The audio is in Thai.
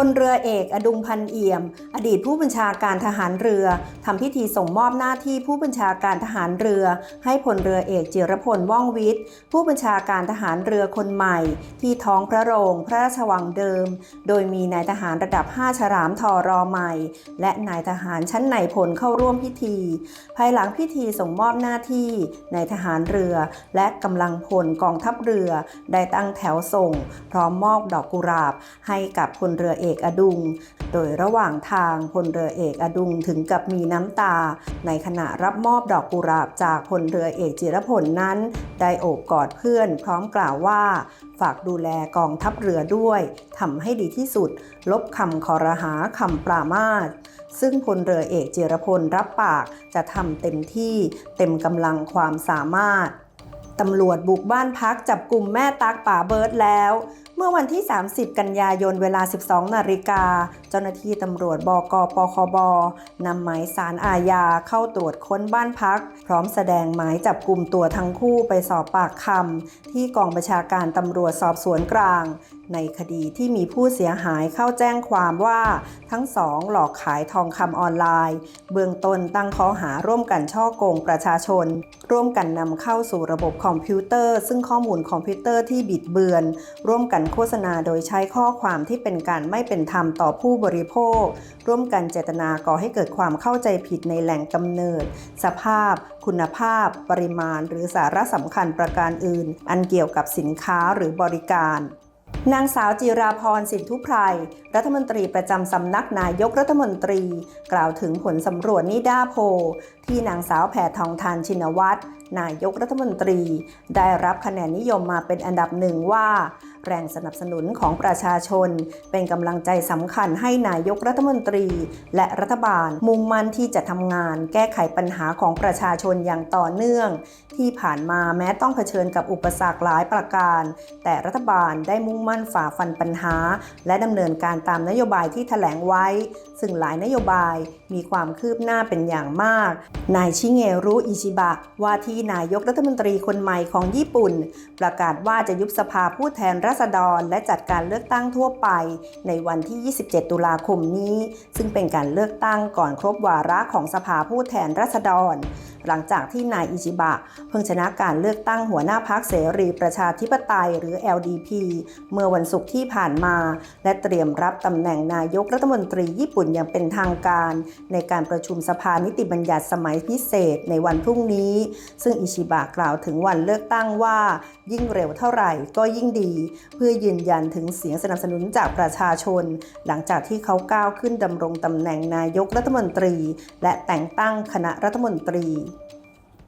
พลเรือเอกอดุงพันเอี่ยม อดีตผู้บัญชาการทหารเรือทำพิธีส่งมอบหน้าที่ผู้บัญชาการทหารเรือ ให้พลเรือเอกจิรพลว่องวิทย์ ผู้บัญชาการทหารเรือคนใหม่ ที่ท้องพระโรงพระราชวังเดิม โดยมีนายทหารระดับ 5 ฉลามทอรอใหม่ และนายทหารชั้นในพลเข้าร่วมพิธี ภายหลังพิธีส่งมอบหน้าที่นายทหารเรือ และกำลังพลกองทัพเรือ ได้ตั้งแถวส่ง พร้อมมอบดอกกุหลาบให้กับพลเรือเอกเอดุง โดยระหว่างทางพลเรือเอกอดุงถึงกับมีน้ำตา ในขณะรับมอบดอกกุหลาบจากพลเรือเอกจิรพลนั้น ได้โอบกอดเพื่อนพร้อมกล่าวว่า ฝากดูแลกองทัพเรือด้วยทำให้ดีที่สุด ลบคำคอรหาคำปรามาสซึ่งพลเรือเอกจิรพลรับปากจะทำเต็มที่เต็มกำลังความสามารถตำรวจบุกบ้านพักจับกลุ่มแม่ตักป่าเบิร์ดแล้ว เมื่อวันที่ 30 กันยายนเวลา 12 นาฬิกา เจ้าหน้าที่ตำรวจบกปคบนำหมายสารอาญาเข้าตรวจค้นบ้านพัก พร้อมแสดงหมายจับกลุ่มตัวทั้งคู่ไปสอบปากคำที่กองบัญชาการตำรวจสอบสวนกลาง ในคดีที่มีผู้เสียหายเข้าแจ้งความว่าทั้งสองหลอกขายทองคำออนไลน์ เบื้องต้นตั้งข้อหาร่วมกันช่อโกงประชาชน ร่วมกันนำเข้าสู่ระบบคอมพิวเตอร์ ซึ่งข้อมูลคอมพิวเตอร์ที่บิดเบือน ร่วมกันโฆษณาโดยใช้ข้อความที่เป็นการไม่เป็นธรรมต่อผู้บริโภค ร่วมกันเจตนาก่อให้เกิดความเข้าใจผิดในแหล่งกำเนิด สภาพ คุณภาพ ปริมาณ หรือสาระสำคัญประการอื่น อันเกี่ยวกับสินค้าหรือบริการ นางสาวจิราพรสินทุไพรรัฐมนตรีประจำสำนักนายกรัฐมนตรี กล่าวถึงผลสำรวจนิด้าโพ ที่นางสาวแผ่ทองทานชินวัตรนายกรัฐมนตรี ได้รับคะแนนนิยมมาเป็นอันดับหนึ่งว่า แรงสนับสนุนของประชาชน เป็นกำลังใจสำคัญให้นายกรัฐมนตรี และรัฐบาลมุ่งมั่นที่จะทำงาน แก้ไขปัญหาของประชาชนอย่างต่อเนื่อง ที่ผ่านมาแม้ต้องเผชิญกับอุปสรรคหลายประการ แต่รัฐบาลได้มุ่งมั่นฝ่าฟันปัญหา และดำเนินการตามนโยบายที่แถลงไว้ ซึ่งหลายนโยบายมีความคืบหน้าเป็นอย่างมาก นายชิเงรุอิชิบะ ว่าที่นายกรัฐมนตรีคนใหม่ของญี่ปุ่น ประกาศว่าจะยุบสภาผู้แทนราษฎร และจัดการเลือกตั้งทั่วไปในวันที่ 27 ตุลาคมนี้ ซึ่งเป็นการเลือกตั้งก่อนครบวาระของสภาผู้แทนราษฎร หลังจากที่นายอิชิบะ เพิ่งชนะการเลือกตั้งหัวหน้าพรรคเสรีประชาธิปไตยหรือ LDP เมื่อวันศุกร์ที่ผ่านมา และเตรียมรับตำแหน่งนายกรัฐมนตรีญี่ปุ่นอย่างเป็นทางการ ในการประชุมสภานิติบัญญัติสมัยพิเศษในวันพรุ่งนี้ ซึ่งอิชิบะกล่าวถึงวันเลือกตั้งว่า ยิ่งเร็วเท่าไหร่ก็ยิ่งดีเพื่อยืนยันถึงเสียงสนับสนุนจากประชาชน หลังจากที่เขาก้าวขึ้นดำรงตำแหน่งนายกรัฐมนตรี และแต่งตั้งคณะรัฐมนตรี